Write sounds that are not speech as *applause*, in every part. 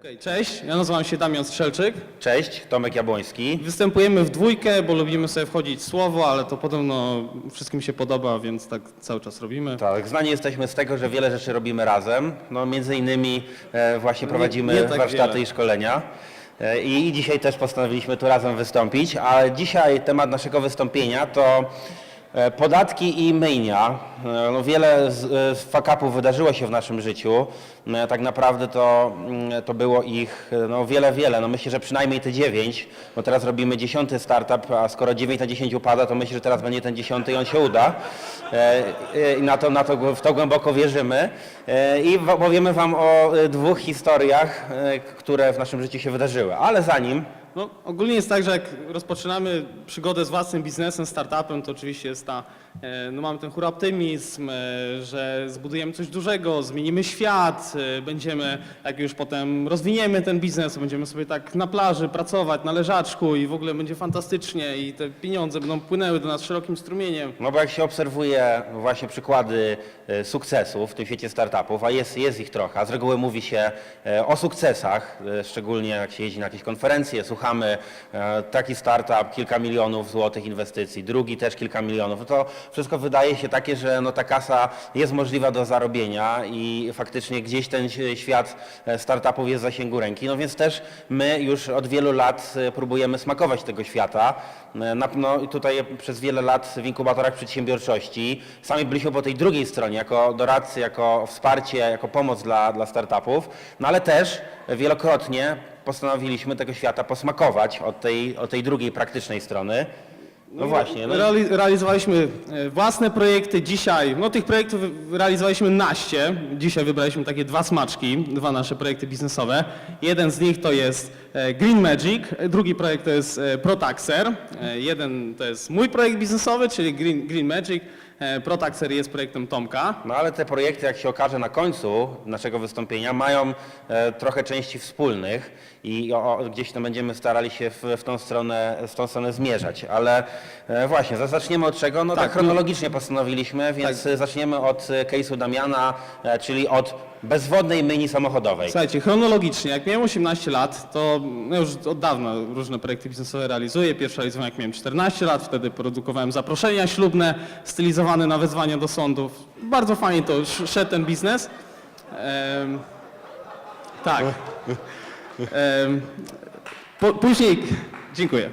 Okej, cześć, ja nazywam się Damian Strzelczyk. Cześć, Tomek Jabłoński. Występujemy w dwójkę, bo lubimy sobie wchodzić słowo, ale to podobno wszystkim się podoba, więc tak cały czas robimy. Tak, znani jesteśmy z tego, że wiele rzeczy robimy razem. No, między innymi e, właśnie prowadzimy nie tak warsztaty wiele. i szkolenia. E, I, dzisiaj też postanowiliśmy tu razem wystąpić, a dzisiaj temat naszego wystąpienia to podatki i myjnia. E, No, wiele z, e, z fuck-upów wydarzyło się w naszym życiu. E, Tak naprawdę to, mm, to było ich e, no, wiele, wiele. No, myślę, że przynajmniej te dziewięć, bo teraz robimy dziesiąty startup, a skoro 9 na 10 upada, to myślę, że teraz będzie ten dziesiąty i on się uda. E, e, I na to, na to, w to głęboko wierzymy. E, I opowiemy Wam o e, dwóch historiach, e, które w naszym życiu się wydarzyły. Ale zanim, No, ogólnie jest tak, że jak rozpoczynamy przygodę z własnym biznesem, startupem, to oczywiście jest ta, no mamy ten hura optymizm, e, że zbudujemy coś dużego, zmienimy świat, e, będziemy, jak już potem rozwiniemy ten biznes, będziemy sobie tak na plaży pracować, na leżaczku i w ogóle będzie fantastycznie i te pieniądze będą płynęły do nas szerokim strumieniem. no bo jak się obserwuje właśnie przykłady e, sukcesów w tym świecie startupów, a jest, jest ich trochę, a z reguły mówi się e, o sukcesach, e, szczególnie jak się jeździ na jakieś konferencje, słuchamy e, taki startup, kilka milionów złotych inwestycji, drugi też kilka milionów, no to wszystko wydaje się takie, że no ta kasa jest możliwa do zarobienia i faktycznie gdzieś ten świat e, startupów jest w zasięgu ręki, no więc też my już od wielu lat e, próbujemy smakować tego świata. No tutaj przez wiele lat w inkubatorach przedsiębiorczości sami byliśmy po tej drugiej stronie, jako doradcy, jako wsparcie, jako pomoc dla, dla startupów, no ale też wielokrotnie postanowiliśmy tego świata posmakować od tej, od tej drugiej praktycznej strony. No właśnie. No Reali realizowaliśmy e, własne projekty dzisiaj. No tych projektów realizowaliśmy naście. Dzisiaj wybraliśmy takie dwa smaczki, dwa nasze projekty biznesowe. Jeden z nich to jest Green Magic, e, drugi projekt to jest e, Protaxer. E, Jeden to jest mój projekt biznesowy, czyli Green, Green Magic. E, Protaxer jest projektem Tomka. No ale te projekty, jak się okaże na końcu naszego wystąpienia, mają e, trochę części wspólnych i o, gdzieś tam będziemy starali się w, w, tą stronę, w tą stronę zmierzać. Ale e, właśnie, za- zaczniemy od czego? No tak, Tak, chronologicznie postanowiliśmy, więc e, zaczniemy od e, case'u Damiana, e, czyli od bezwodnej myni samochodowej. Słuchajcie, chronologicznie, jak miałem 18 lat, to no już od dawna różne projekty biznesowe realizuję. Pierwszy realizowałem jak miałem 14 lat, wtedy produkowałem zaproszenia ślubne, stylizowane na wezwania do sądów. Bardzo fajnie to sz- szedł ten biznes. Em, tak. *laughs* Em, po, później, dziękuję.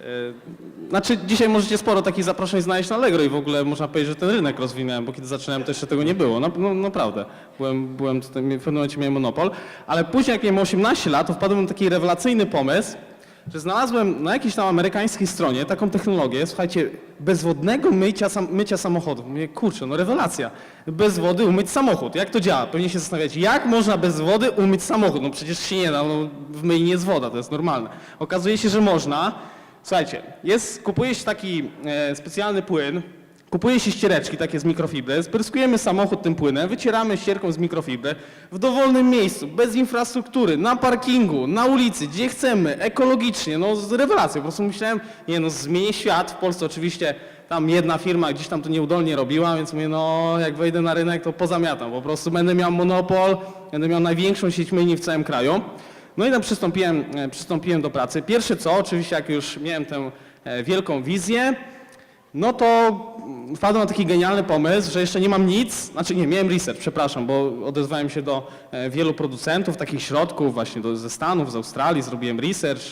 E, Znaczy dzisiaj możecie sporo takich zaproszeń znaleźć na Allegro i w ogóle można powiedzieć, że ten rynek rozwinąłem, bo kiedy zaczynałem to jeszcze tego nie było. No, no naprawdę, byłem, byłem tutaj, w pewnym momencie miałem monopol, ale później jak miałem 18 lat, to wpadłem na taki rewelacyjny pomysł, że znalazłem na jakiejś tam amerykańskiej stronie taką technologię, słuchajcie, bezwodnego mycia, sam, mycia samochodów. Mówię, kurczę, no rewelacja. Bez wody umyć samochód. Jak to działa? Pewnie się zastanawiacie, jak można bez wody umyć samochód? No przecież się nie da, no, w myjni jest woda, to jest normalne. Okazuje się, że można. Słuchajcie, jest, kupuje się taki e, specjalny płyn, kupuje się ściereczki takie z mikrofibry, spryskujemy samochód tym płynem, wycieramy ścierką z mikrofibry w dowolnym miejscu, bez infrastruktury, na parkingu, na ulicy, gdzie chcemy, ekologicznie, no z rewelacją. Po prostu myślałem, nie no, zmienię świat. W Polsce oczywiście tam jedna firma gdzieś tam to nieudolnie robiła, więc mówię, no jak wejdę na rynek, to pozamiatam. Po prostu będę miał monopol, będę miał największą sieć myjni w całym kraju. No i tam przystąpiłem, e, przystąpiłem do pracy. Pierwsze co, oczywiście jak już miałem tę e, wielką wizję, no to wpadłem na taki genialny pomysł, że jeszcze nie mam nic, znaczy nie, miałem research, przepraszam, bo odezwałem się do e, wielu producentów takich środków właśnie do, ze Stanów, z Australii, zrobiłem research,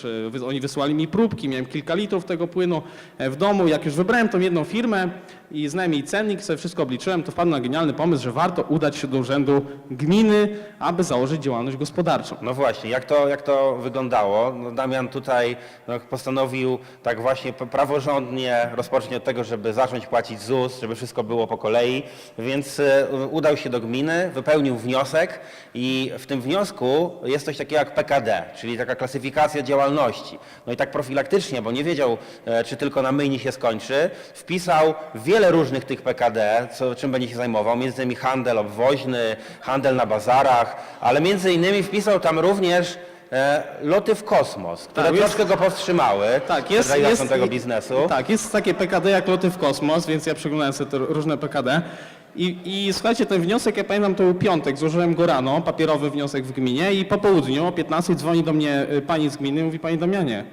e, oni wysłali mi próbki, miałem kilka litrów tego płynu e, w domu. Jak już wybrałem tą jedną firmę i znałem jej cennik, sobie wszystko obliczyłem, to wpadłem na genialny pomysł, że warto udać się do urzędu gminy, aby założyć działalność gospodarczą. No właśnie, jak to, jak to wyglądało? No Damian tutaj no, postanowił tak właśnie praworządnie rozpocząć od tego, żeby zacząć płacić ZUS, żeby wszystko było po kolei, więc e, udał się do gminy, wypełnił wniosek i w tym wniosku jest coś takiego jak PKD, czyli taka klasyfikacja działalności. No i tak profilaktycznie, bo nie wiedział, e, czy tylko na myjni się skończy, wpisał wiele różnych tych PKD, co, czym będzie się zajmował, między innymi handel obwoźny, handel na bazarach, ale między innymi wpisał tam również e, loty w kosmos, które Tak, jest- troszkę go powstrzymały Tak, przed jest, realizacją jest, tego biznesu. Tak, jest takie PKD jak loty w kosmos, więc ja przeglądałem sobie te różne PKD. I, I słuchajcie, ten wniosek, ja pamiętam, to był piątek, złożyłem go rano, papierowy wniosek w gminie i po południu o 15 dzwoni do mnie y, pani z gminy i mówi, panie Damianie,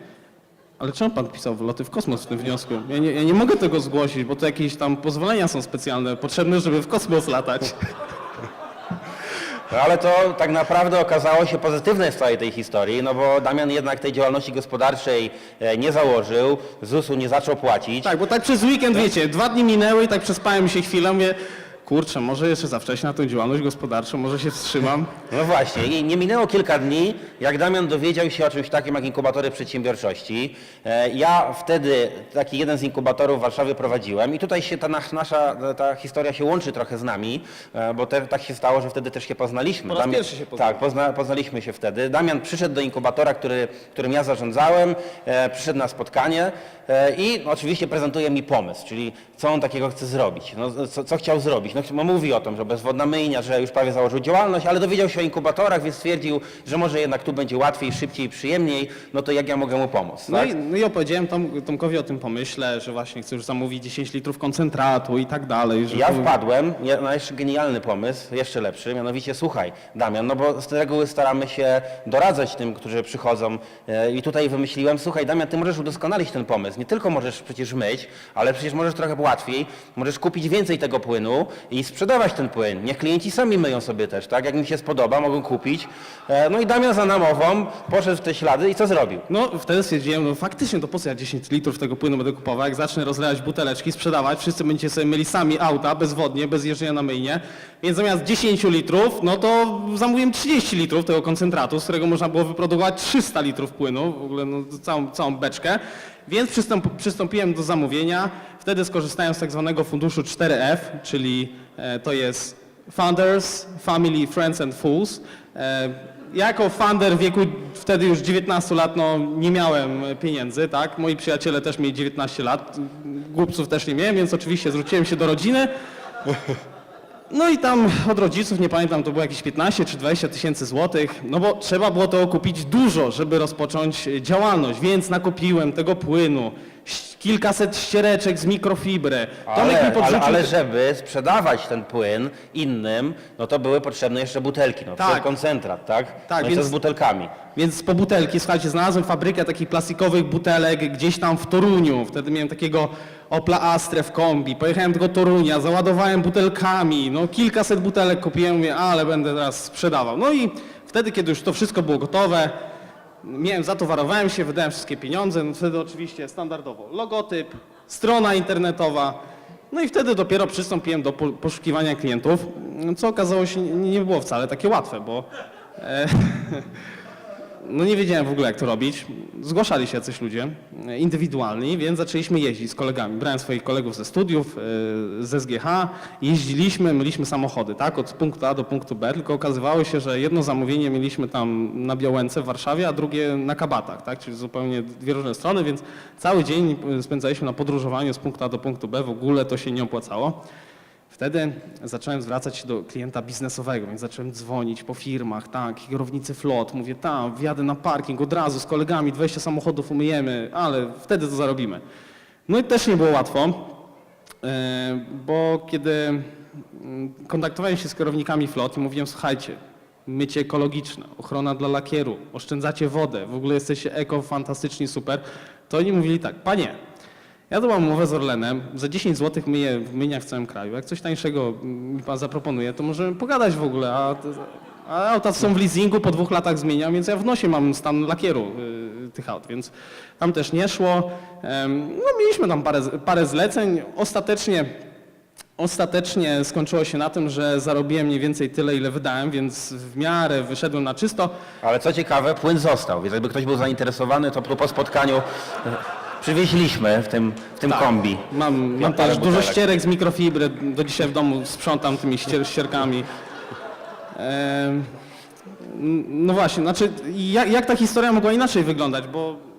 ale czemu pan pisał loty w kosmos w tym wniosku? Ja nie, ja nie mogę tego zgłosić, bo to jakieś tam pozwolenia są specjalne, potrzebne, żeby w kosmos latać. *laughs* No, ale to tak naprawdę okazało się pozytywne w całej tej historii, no bo Damian jednak tej działalności gospodarczej e, nie założył, ZUS-u nie zaczął płacić. Tak, bo tak przez weekend, wiecie, dwa dni minęły i tak przespałem się chwilę, mówię, kurczę, może jeszcze za wcześnie na tę działalność gospodarczą, może się wstrzymam. *laughs* No właśnie, i nie minęło kilka dni, jak Damian dowiedział się o czymś takim jak inkubatory przedsiębiorczości. E, Ja wtedy taki jeden z inkubatorów w Warszawie prowadziłem i tutaj się ta nas- nasza ta historia się łączy trochę z nami, e, bo te, tak się stało, że wtedy też się poznaliśmy. Po raz pierwszy się poznaliśmy. Tak, pozna, poznaliśmy się wtedy. Damian przyszedł do inkubatora, który, którym ja zarządzałem, e, przyszedł na spotkanie e, i oczywiście prezentuje mi pomysł, czyli co on takiego chce zrobić, no, co, co chciał zrobić. No, no, mówi o tym, że bezwodna myjnia, że już prawie założył działalność, ale dowiedział się o inkubatorach, więc stwierdził, że może jednak tu będzie łatwiej, szybciej, przyjemniej, no to jak ja mogę mu pomóc. No tak? i, no i opowiedziałem Tom, Tomkowi o tym pomyśle, że właśnie chcę już zamówić 10 litrów koncentratu i tak dalej. Że Ja wpadłem na jeszcze genialny pomysł, jeszcze lepszy, mianowicie słuchaj, Damian, no bo z reguły staramy się doradzać tym, którzy przychodzą e, i tutaj wymyśliłem, słuchaj Damian, ty możesz udoskonalić ten pomysł, nie tylko możesz przecież myć, ale przecież możesz trochę łatwiej, możesz kupić więcej tego płynu i sprzedawać ten płyn. Niech klienci sami myją sobie też, tak? Jak mi się spodoba, mogą kupić. E, No i Damian za namową poszedł w te ślady i co zrobił? No wtedy stwierdziłem, no faktycznie to po co ja 10 litrów tego płynu będę kupował, jak zacznę rozlewać buteleczki, sprzedawać, wszyscy będziecie sobie myli sami auta, bezwodnie, bez jeżdżenia na myjnie, więc zamiast 10 litrów, no to zamówiłem 30 litrów tego koncentratu, z którego można było wyprodukować 300 litrów płynu, w ogóle no, całą, całą beczkę, więc przystąp, przystąpiłem do zamówienia, wtedy skorzystałem z tak zwanego funduszu 4F, czyli e, to jest Founders, Family, Friends and Fools. E, jako founder w wieku wtedy już 19 lat no, nie miałem pieniędzy, tak? Moi przyjaciele też mieli 19 lat, głupców też nie miałem, więc oczywiście zwróciłem się do rodziny. No i tam od rodziców, nie pamiętam, to było jakieś 15 czy 20 tysięcy złotych, no bo trzeba było to kupić dużo, żeby rozpocząć e, działalność, więc nakupiłem tego płynu, kilkaset ściereczek z mikrofibry. Tomek mi Ale, ale, podrzucił ale te- żeby sprzedawać ten płyn innym, no to były potrzebne jeszcze butelki, no Tak. koncentrat, tak? Tak, no i co więc- z butelkami? Więc po butelki, słuchajcie, znalazłem fabrykę takich plastikowych butelek gdzieś tam w Toruniu. Wtedy miałem takiego Opla Astrę w kombi. Pojechałem do tego Torunia, załadowałem butelkami. No kilkaset butelek kupiłem, mówię, ale będę teraz sprzedawał. No i wtedy, kiedy już to wszystko było gotowe, miałem, zatowarowałem się, wydałem wszystkie pieniądze. No wtedy oczywiście standardowo logotyp, strona internetowa. No i wtedy dopiero przystąpiłem do po- poszukiwania klientów, co okazało się nie było wcale takie łatwe, bo *laughs* no nie wiedziałem w ogóle jak to robić. Zgłaszali się jacyś ludzie e, indywidualni, więc zaczęliśmy jeździć z kolegami. Brałem swoich kolegów ze studiów, e, z SGH, jeździliśmy, myliśmy samochody, tak, od punktu A do punktu B, tylko okazywało się, że jedno zamówienie mieliśmy tam na Białęce w Warszawie, a drugie na Kabatach, tak, czyli zupełnie dwie różne strony, więc cały dzień e, spędzaliśmy na podróżowaniu z punktu A do punktu B, w ogóle to się nie opłacało. Wtedy zacząłem zwracać się do klienta biznesowego, więc zacząłem dzwonić po firmach, tak, kierownicy flot, mówię, tam, wjadę na parking od razu z kolegami, 20 samochodów umyjemy, ale wtedy to zarobimy. No i też nie było łatwo, e, bo kiedy mm, kontaktowałem się z kierownikami flot i mówiłem, słuchajcie, mycie ekologiczne, ochrona dla lakieru, oszczędzacie wodę, w ogóle jesteście eko, fantastyczni, super, to oni mówili tak, panie, ja tu mam umowę z Orlenem, za 10 zł myję w myjniach w całym kraju. Jak coś tańszego mi pan zaproponuje, to możemy pogadać w ogóle. A, a auta są w leasingu, po dwóch latach zmieniam, więc ja w nosie mam stan lakieru y, tych aut, więc tam też nie szło. No mieliśmy tam parę, parę zleceń. Ostatecznie Ostatecznie skończyło się na tym, że zarobiłem mniej więcej tyle, ile wydałem, więc w miarę wyszedłem na czysto. Ale co ciekawe, płyn został, więc jakby ktoś był zainteresowany, to po spotkaniu przywieźliśmy w tym, w tym kombi. Mam, mam parę też dużo butelek. ścierek z mikrofibry, do dzisiaj w domu sprzątam tymi ścier, ścierkami. Em, no właśnie, znaczy jak, jak ta historia mogła inaczej wyglądać, bo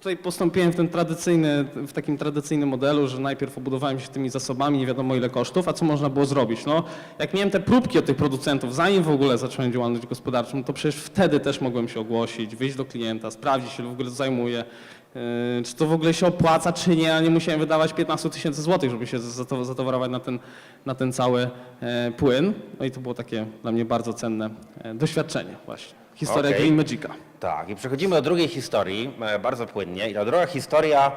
Tutaj postąpiłem w, ten tradycyjny, w takim tradycyjnym modelu, że najpierw obudowałem się tymi zasobami, nie wiadomo ile kosztów, a co można było zrobić. No, jak miałem te próbki od tych producentów, zanim w ogóle zacząłem działalność gospodarczą, to przecież wtedy też mogłem się ogłosić, wyjść do klienta, sprawdzić, ile w ogóle zajmuje, yy, czy to w ogóle się opłaca, czy nie, a nie musiałem wydawać 15 tysięcy złotych, żeby się zato- zatowarować na ten, na ten cały e, płyn. No i to było takie dla mnie bardzo cenne e, doświadczenie właśnie. Historia Okej. Green Magica. Tak, i przechodzimy do drugiej historii, e, bardzo płynnie. I ta druga historia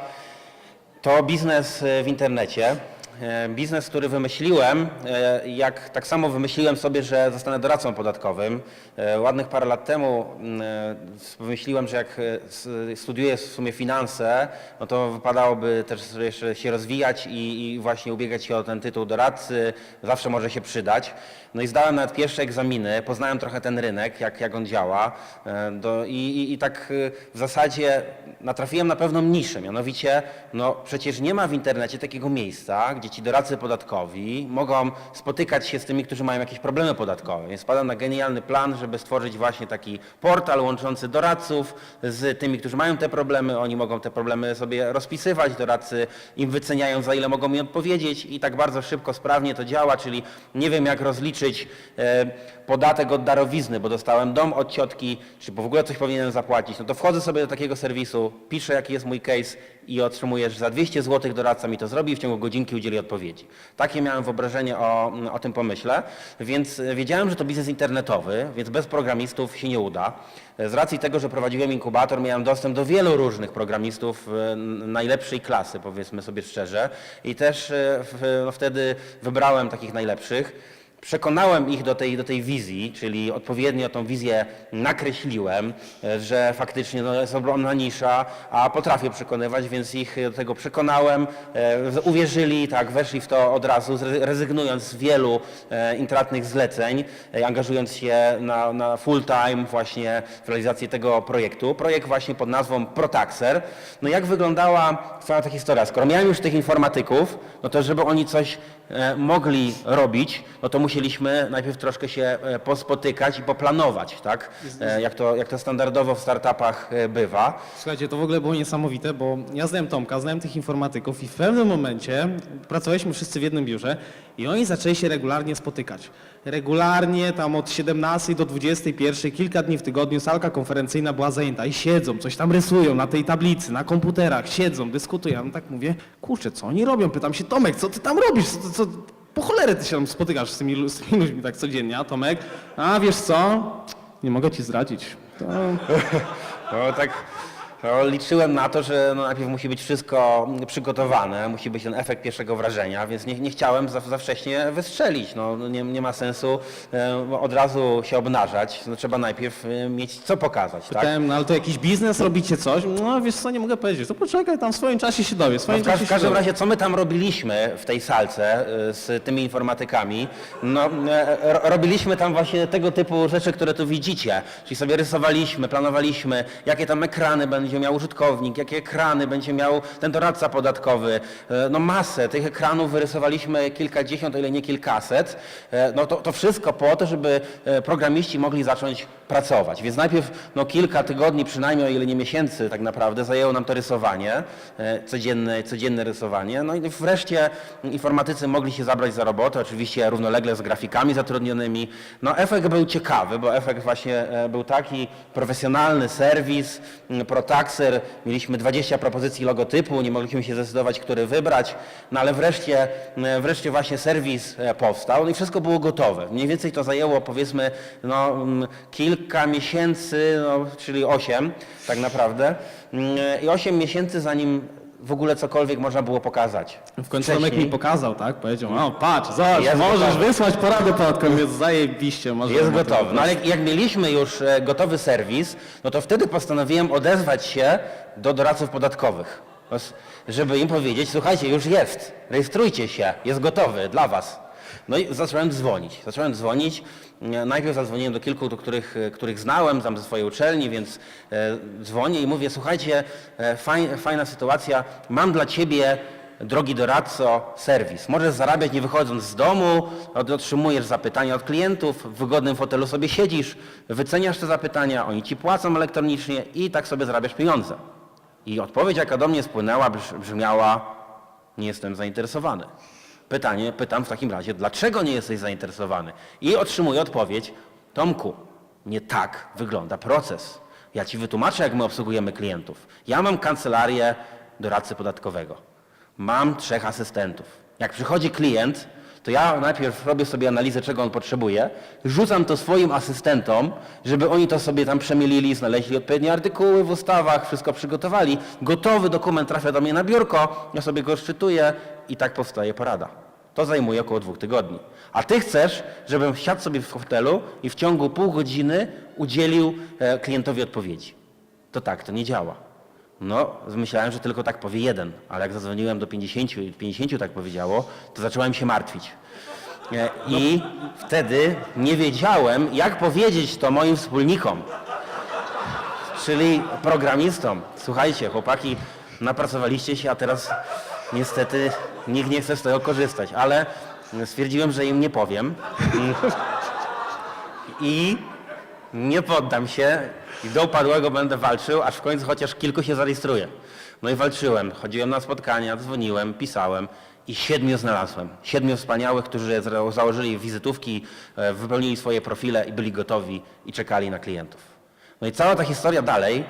to biznes e, w internecie. E, Biznes, który wymyśliłem, e, jak tak samo wymyśliłem sobie, że zostanę doradcą podatkowym. E, Ładnych parę lat temu mm, e, wymyśliłem, że jak e, s- studiuję w sumie finanse, no to wypadałoby też jeszcze się rozwijać i, i właśnie ubiegać się o ten tytuł doradcy. Zawsze może się przydać. No i zdałem nawet pierwsze egzaminy, poznałem trochę ten rynek, jak, jak on działa. e, Do, i, i, I tak e, w zasadzie natrafiłem na pewną niszę, mianowicie no przecież nie ma w internecie takiego miejsca, gdzie ci doradcy podatkowi mogą spotykać się z tymi, którzy mają jakieś problemy podatkowe. Więc spadam na genialny plan, żeby stworzyć właśnie taki portal łączący doradców z tymi, którzy mają te problemy. Oni mogą te problemy sobie rozpisywać, doradcy im wyceniają, za ile mogą mi odpowiedzieć i tak bardzo szybko, sprawnie to działa, czyli nie wiem jak rozliczyć e, podatek od darowizny, bo dostałem dom od ciotki, czy w ogóle coś powinienem zapłacić, no to wchodzę sobie do takiego serwisu, piszę jaki jest mój case i otrzymuję, że za 200 zł doradca mi to zrobi i w ciągu godzinki udzieli odpowiedzi. Takie miałem wyobrażenie o, o tym pomyśle, więc e, wiedziałem, że to biznes internetowy, więc bez programistów się nie uda. E, Z racji tego, że prowadziłem inkubator, miałem dostęp do wielu różnych programistów najlepszej klasy, powiedzmy sobie szczerze, i też no, wtedy wybrałem takich najlepszych. Przekonałem ich do tej, do tej wizji, czyli odpowiednio tą wizję nakreśliłem, e, że faktycznie no, jest ogromna nisza, a potrafię przekonywać, więc ich do tego przekonałem. e, Uwierzyli, tak, weszli w to od razu, rezygnując z wielu e, intratnych zleceń, angażując się na, na full time właśnie w realizację tego projektu. Projekt właśnie pod nazwą Protaxer. No jak wyglądała cała ta historia? Skoro miałem już tych informatyków, no to żeby oni coś mogli robić, no to musieliśmy najpierw troszkę się e, pospotykać i poplanować, tak? E, Jak to, jak to standardowo w startupach e, bywa. Słuchajcie, to w ogóle było niesamowite, bo ja znałem Tomka, znałem tych informatyków i w pewnym momencie pracowaliśmy wszyscy w jednym biurze i oni zaczęli się regularnie spotykać. Regularnie, tam od 17 do 21, kilka dni w tygodniu salka konferencyjna była zajęta i siedzą, coś tam rysują na tej tablicy, na komputerach, siedzą, dyskutują. Ja tak mówię, kurczę, co oni robią? Pytam się, Tomek, co ty tam robisz? Co, co, po cholerę ty się tam spotykasz z tymi, z tymi ludźmi tak codziennie, a Tomek? A wiesz co? Nie mogę ci zdradzić. To... *laughs* No tak no, liczyłem na to, że no, najpierw musi być wszystko przygotowane, musi być ten efekt pierwszego wrażenia, więc nie, nie chciałem za, za wcześnie wystrzelić. No, nie, nie ma sensu e, od razu się obnażać, no, trzeba najpierw e, mieć co pokazać. Tak? Pytałem, no ale to jakiś biznes robicie coś? No wiesz co, nie mogę powiedzieć. To poczekaj, tam w swoim czasie się dowie. W No w, czasie w każdym razie, co my tam robiliśmy w tej salce y, z tymi informatykami? No, e, ro- robiliśmy tam właśnie tego typu rzeczy, które tu widzicie. Czyli sobie rysowaliśmy, planowaliśmy, jakie tam ekrany będzie miał użytkownik, jakie ekrany będzie miał ten doradca podatkowy. E, No masę tych ekranów wyrysowaliśmy kilkadziesiąt, o ile nie kilkaset. E, No to, to wszystko po to, żeby e, programiści mogli zacząć pracować. Więc najpierw no, kilka tygodni, przynajmniej o ile nie miesięcy tak naprawdę, zajęło nam to rysowanie, e, codzienne, codzienne rysowanie. No i wreszcie informatycy mogli się zabrać za robotę, oczywiście równolegle z grafikami zatrudnionymi. No efekt był ciekawy, bo efekt właśnie e, był taki, profesjonalny serwis, Protaxer, mieliśmy 20 propozycji logotypu, nie mogliśmy się zdecydować, który wybrać, no ale wreszcie, wreszcie właśnie serwis e, powstał no i wszystko było gotowe. Mniej więcej to zajęło powiedzmy no, mm, kilka miesięcy, no, czyli 8 tak naprawdę Mm, i 8 miesięcy zanim w ogóle cokolwiek można było pokazać. W końcu Tomek Wcześniej mi pokazał, tak? Powiedział, no patrz, zobacz, Jest możesz gotowy. wysłać poradę podatkową, jest zajebiście. Może Jest gotowy. No ale jak, mieliśmy już e, gotowy serwis, no to wtedy postanowiłem odezwać się do doradców podatkowych, żeby im powiedzieć, słuchajcie, już jest, rejestrujcie się, jest gotowy dla was. No i zacząłem dzwonić. Zacząłem dzwonić. Najpierw zadzwoniłem do kilku, do których, e, których znałem tam ze swojej uczelni, więc e, dzwonię i mówię, słuchajcie, e, faj, fajna sytuacja, mam dla ciebie Drogi doradco, serwis. Możesz zarabiać nie wychodząc z domu, otrzymujesz zapytania od klientów, w wygodnym fotelu sobie siedzisz, wyceniasz te zapytania, oni ci płacą elektronicznie i tak sobie zarabiasz pieniądze. I odpowiedź, jaka do mnie spłynęła, brz- brzmiała: Nie jestem zainteresowany. Pytanie, pytam w takim razie, dlaczego nie jesteś zainteresowany? I otrzymuję odpowiedź: Tomku, nie tak wygląda proces. Ja ci wytłumaczę, jak my obsługujemy klientów. Ja mam kancelarię doradcy podatkowego. Mam trzech asystentów. Jak przychodzi klient, to ja najpierw robię sobie analizę, czego on potrzebuje, rzucam to swoim asystentom, żeby oni to sobie tam przemielili, znaleźli odpowiednie artykuły w ustawach, wszystko przygotowali. Gotowy dokument trafia do mnie na biurko, ja sobie go szczytuję i tak powstaje porada. To zajmuje około dwóch tygodni. A ty chcesz, żebym siadł sobie w hotelu i w ciągu pół godziny udzielił e, klientowi odpowiedzi. To tak, to nie działa. No, myślałem, że tylko tak powie jeden, ale jak zadzwoniłem do 50 i 50 tak powiedziało, to zacząłem się martwić. E, I wtedy nie wiedziałem, jak powiedzieć to moim wspólnikom, czyli programistom. Słuchajcie, chłopaki, napracowaliście się, a teraz niestety nikt nie chce z tego korzystać, ale stwierdziłem, że im nie powiem. I nie poddam się i do upadłego będę walczył, aż w końcu chociaż kilku się zarejestruje. No i walczyłem, chodziłem na spotkania, dzwoniłem, pisałem i siedmiu znalazłem. Siedmiu wspaniałych, którzy założyli wizytówki, e, wypełnili swoje profile i byli gotowi i czekali na klientów. No i cała ta historia dalej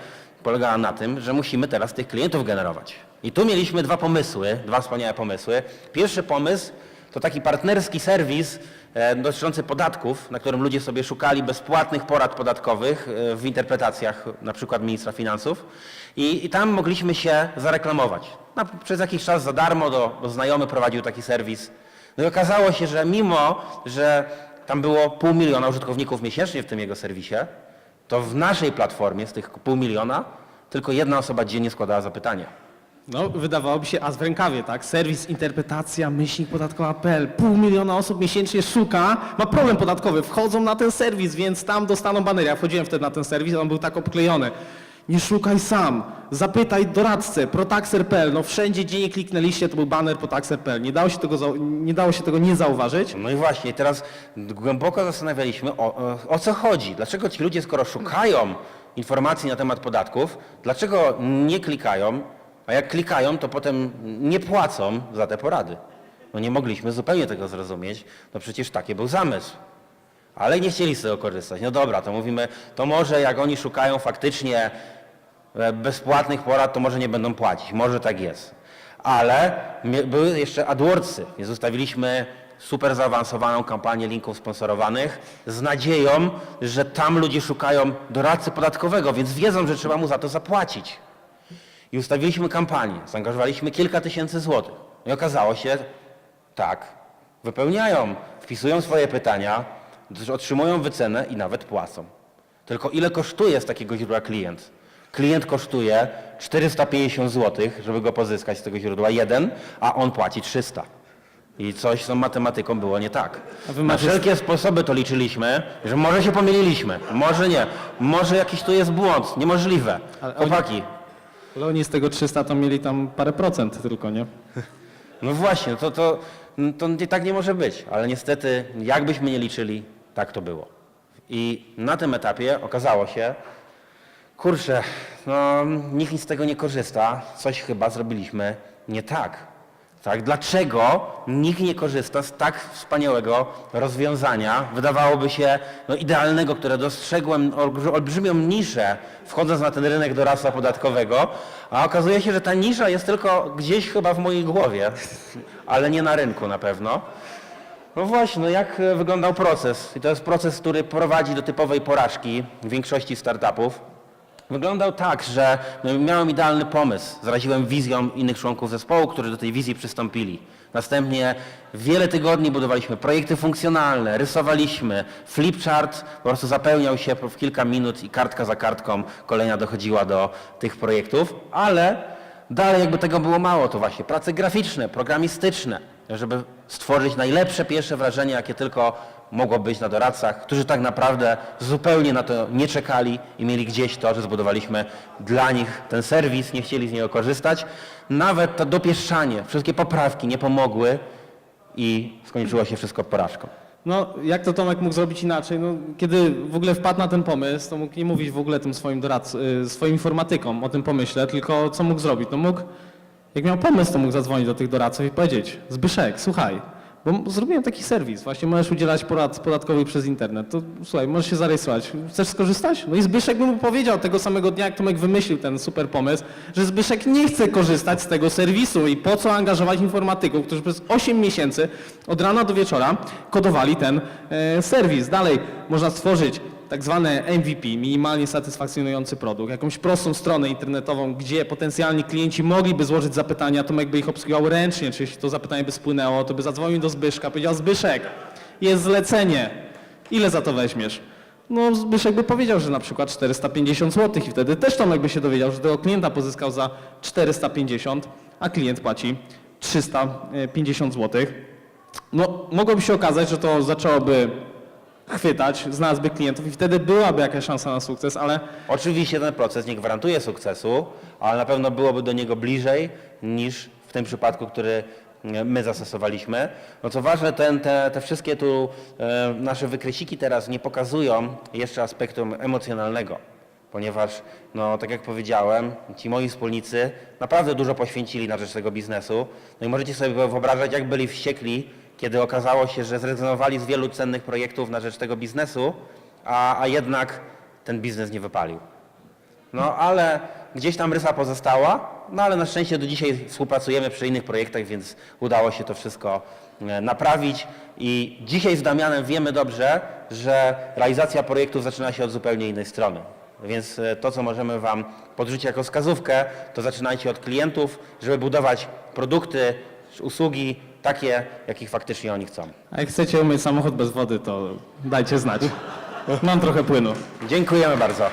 polegała na tym, że musimy teraz tych klientów generować. I tu mieliśmy dwa pomysły, dwa wspaniałe pomysły. Pierwszy pomysł to taki partnerski serwis e, dotyczący podatków, na którym ludzie sobie szukali bezpłatnych porad podatkowych e, w interpretacjach na przykład ministra finansów i, i tam mogliśmy się zareklamować. Na, przez jakiś czas za darmo, do, bo znajomy prowadził taki serwis. No i okazało się, że mimo, że tam było pół miliona użytkowników miesięcznie w tym jego serwisie, to w naszej platformie z tych pół miliona tylko jedna osoba dziennie składała zapytania. No, wydawałoby się, a w rękawie, tak? Serwis interpretacja myślnik podatkowa.pl. Pół miliona osób miesięcznie szuka, ma problem podatkowy, wchodzą na ten serwis, więc tam dostaną banery. Ja wchodziłem wtedy na ten serwis, on był tak obklejony. Nie szukaj sam, zapytaj doradcę, protaxer.pl, no wszędzie, gdzie nie kliknęliście, to był baner protaxer.pl. Nie dało się tego, nie dało się tego nie zauważyć. No i właśnie, teraz głęboko zastanawialiśmy, o, o co chodzi. Dlaczego ci ludzie, skoro szukają informacji na temat podatków, dlaczego nie klikają, a jak klikają, to potem nie płacą za te porady? No nie mogliśmy zupełnie tego zrozumieć, no przecież taki był zamysł. Ale nie chcieli z tego korzystać. No dobra, to mówimy, to może jak oni szukają faktycznie e, bezpłatnych porad, to może nie będą płacić. Może tak jest. Ale były jeszcze AdWordsy, więc super zaawansowaną kampanię linków sponsorowanych z nadzieją, że tam ludzie szukają doradcy podatkowego, więc wiedzą, że trzeba mu za to zapłacić. I ustawiliśmy kampanię, zaangażowaliśmy kilka tysięcy złotych. No I okazało się, tak, wypełniają, wpisują swoje pytania, otrzymują wycenę i nawet płacą. Tylko ile kosztuje z takiego źródła klient? Klient kosztuje 450 zł, żeby go pozyskać z tego źródła jeden, a on płaci 300. I coś z tą matematyką było nie tak. Na wszelkie sposoby to liczyliśmy, że może się pomyliliśmy, może nie, może jakiś tu jest błąd, niemożliwe. Chłopaki, Ale oni z tego 300 to mieli tam parę procent tylko, nie? No właśnie, to, to, to tak nie może być, ale niestety, jakbyśmy nie liczyli, tak to było. I na tym etapie okazało się, kurczę, no nikt z tego nie korzysta, coś chyba zrobiliśmy nie tak. Tak, dlaczego nikt nie korzysta z tak wspaniałego rozwiązania, wydawałoby się no, idealnego, które dostrzegłem olbrzy- olbrzymią niszę, wchodząc na ten rynek doradztwa podatkowego, a okazuje się, że ta nisza jest tylko gdzieś chyba w mojej głowie, ale nie na rynku na pewno. No właśnie, no jak wyglądał proces? I to jest proces, który prowadzi do typowej porażki większości startupów. Wyglądał tak, że no, miałem idealny pomysł. Zaraziłem wizją innych członków zespołu, którzy do tej wizji przystąpili. Następnie wiele tygodni budowaliśmy projekty funkcjonalne, rysowaliśmy. Flipchart po prostu zapełniał się w kilka minut i kartka za kartką kolejna dochodziła do tych projektów, ale dalej jakby tego było mało, to właśnie prace graficzne, programistyczne, żeby stworzyć najlepsze pierwsze wrażenie, jakie tylko mogło być na doradcach, którzy tak naprawdę zupełnie na to nie czekali i mieli gdzieś to, że zbudowaliśmy dla nich ten serwis, nie chcieli z niego korzystać. Nawet to dopieszczanie, wszystkie poprawki nie pomogły i skończyło się wszystko porażką. No, jak to Tomek mógł zrobić inaczej? No, kiedy w ogóle wpadł na ten pomysł, to mógł nie mówić w ogóle tym swoim doradcom, y, swoim informatykom o tym pomyśle, tylko co mógł zrobić? No mógł, jak miał pomysł, to mógł zadzwonić do tych doradców i powiedzieć, Zbyszek, słuchaj, bo zrobiłem taki serwis, właśnie możesz udzielać porad podatkowych przez internet, to słuchaj, możesz się zarejestrować, chcesz skorzystać? No i Zbyszek by mu powiedział tego samego dnia, jak Tomek wymyślił ten super pomysł, że Zbyszek nie chce korzystać z tego serwisu i po co angażować informatyków, którzy przez 8 miesięcy od rana do wieczora kodowali ten e, serwis. Dalej można stworzyć tak zwane MVP, minimalnie satysfakcjonujący produkt, jakąś prostą stronę internetową, gdzie potencjalni klienci mogliby złożyć zapytania, Tomek by ich obsługiwał ręcznie, czy jeśli to zapytanie by spłynęło, to by zadzwonił do Zbyszka, powiedział Zbyszek, jest zlecenie, ile za to weźmiesz? No Zbyszek by powiedział, że na przykład 450 zł i wtedy też Tomek by się dowiedział, że tego klienta pozyskał za 450, a klient płaci 350 zł. No mogłoby się okazać, że to zaczęłoby chwytać, znalazłby klientów i wtedy byłaby jakaś szansa na sukces, ale Oczywiście ten proces nie gwarantuje sukcesu, ale na pewno byłoby do niego bliżej niż w tym przypadku, który e, my zastosowaliśmy. No co ważne, ten, te, te wszystkie tu e, nasze wykresiki teraz nie pokazują jeszcze aspektu emocjonalnego, ponieważ, no tak jak powiedziałem, ci moi wspólnicy naprawdę dużo poświęcili na rzecz tego biznesu. No i możecie sobie wyobrażać, jak byli wściekli, kiedy okazało się, że zrezygnowali z wielu cennych projektów na rzecz tego biznesu, a, a jednak ten biznes nie wypalił. No ale gdzieś tam rysa pozostała, no ale na szczęście do dzisiaj współpracujemy przy innych projektach, więc udało się to wszystko e, naprawić i dzisiaj z Damianem wiemy dobrze, że realizacja projektów zaczyna się od zupełnie innej strony. Więc e, to, co możemy Wam podrzucić jako wskazówkę, to zaczynajcie od klientów, żeby budować produkty, usługi takie, jakich faktycznie oni chcą. a jak chcecie umyć samochód bez wody, to dajcie znać. Mam trochę płynu. Dziękujemy bardzo.